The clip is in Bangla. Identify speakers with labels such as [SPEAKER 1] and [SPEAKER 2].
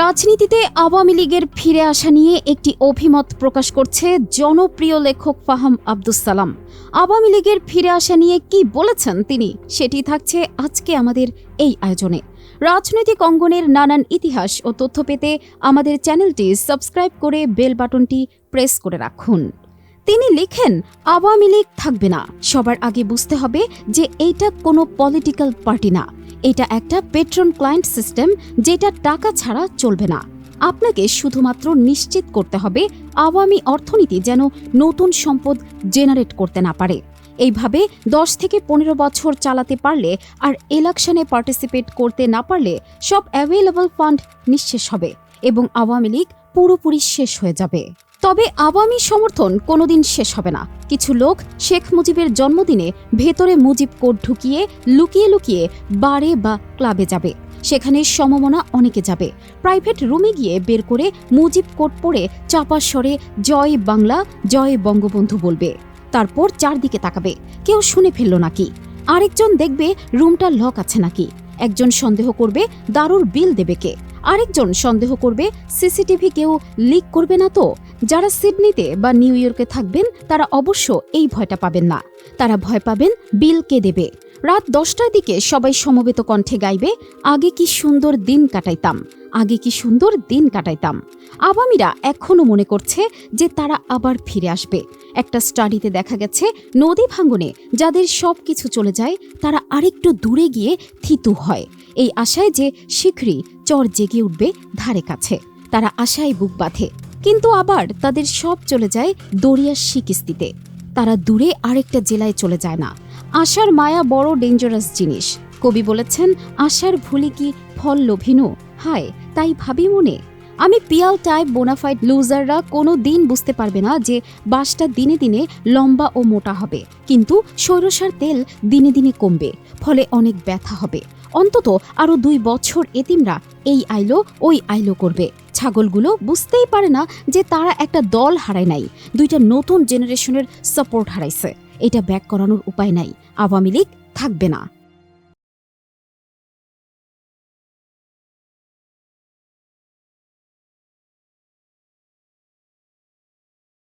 [SPEAKER 1] রাজনীতিতে আওয়ামী লীগের ফিরে আসা নিয়ে একটি অভিমত প্রকাশ করছে জনপ্রিয় লেখক ফাহাম আব্দুস সালাম। আওয়ামী লীগের ফিরে আসা নিয়ে কি বলেছেন তিনি, সেটি থাকছে আজকে আমাদের এই আয়োজনে। রাজনৈতিক অঙ্গনের নানান ইতিহাস ও তথ্য পেতে আমাদের চ্যানেলটি সাবস্ক্রাইব করে বেল বাটনটি প্রেস করে রাখুন। তিনি লিখেন, আওয়ামী লীগ থাকবে না। সবার আগে বুঝতে হবে যে এইটা কোনো পলিটিক্যাল পার্টি না। এটা একটা পেট্রন ক্লায়েন্ট সিস্টেম যেটা টাকা ছাড়া চলবে না। আপনাকে শুধুমাত্র নিশ্চিত করতে হবে আওয়ামী অর্থনীতি যেন নতুন সম্পদ জেনারেট করতে না পারে। এইভাবে দশ থেকে পনেরো বছর চালাতে পারলে আর ইলেকশনে পার্টিসিপেট করতে না পারলে সব অ্যাভেলেবল ফান্ড নিঃশেষ হবে এবং আওয়ামী লীগ পুরোপুরি শেষ হয়ে যাবে। তবে আওয়ামী সমর্থন কোনোদিন শেষ হবে না। কিছু লোক শেখ মুজিবের জন্মদিনে ভেতরে মুজিব কোড ঢুকিয়ে, লুকিয়ে লুকিয়ে বারে বা ক্লাবে যাবে। সেখানে সমমনা অনেকে যাবে। প্রাইভেট রুমে গিয়ে বের করে মুজিব কোট পরে চাপা স্বরে, জয় বাংলা, জয় বঙ্গবন্ধু বলবে। তারপর চারদিকে তাকাবে। কেউ শুনে ফেলল নাকি? আরেকজন দেখবে রুমটা লক আছে নাকি? একজন সন্দেহ করবে, দারুর বিল দেবে কে? আরেকজন সন্দেহ করবে, সিসিটিভি কেউ লিক করবে না তো? যারা সিডনিতে বা নিউ ইয়র্কে থাকবেন, তারা অবশ্য এই ভয়টা পাবেন না। তারা ভয় পাবেন বিল কে দেবে। রাত দশটার দিকে সবাই সমবেত কণ্ঠে গাইবে, আগে কি সুন্দর দিন কাটাইতাম। আগে কি সুন্দর দিন কাটাইতাম। আবামীরা এখনও মনে করছে যে তারা আবার ফিরে আসবে। একটা স্টাডিতে দেখা গেছে, নদী ভাঙ্গনে যাদের সব কিছু চলে যায়, তারা আরেকটু দূরে গিয়ে থিতু হয়। এই আশায় যে শীঘ্রই চর জেগে উঠবে ধারে কাছে। তারা আশায় বুক বাঁধে। কিন্তু আবার তাদের সব চলে যায় দরিয়ার শিকিস্তিতে। তারা দূরে আরেকটা জেলায় চলে যায় না। আশার মায়া বড় ডেঞ্জারাস জিনিস। কবি বলেছেন, আশার ভুলি কি ফল লোভিনু? হায়, তাই ভাবি মনে। আমি পিয়াল টাইপ বোনাফাইড লুজাররা কোনো দিন বুঝতে পারবে না যে বাসটা দিনে দিনে লম্বা ও মোটা হবে। কিন্তু সৈরসার তেল দিনে দিনে কমবে, ফলে অনেক ব্যথা হবে। অন্তত আরও দুই বছর এতিমরা এই আইলো, ওই আইলো করবে। ছাগলগুলো বুঝতেই পারে না যে তারা একটা দল হারায় নাই, দুইটা নতুন জেনারেশনের সাপোর্ট হারাইছে। এটা ব্যাক করানোর উপায় নাই, আওয়ামী লীগ থাকবে না।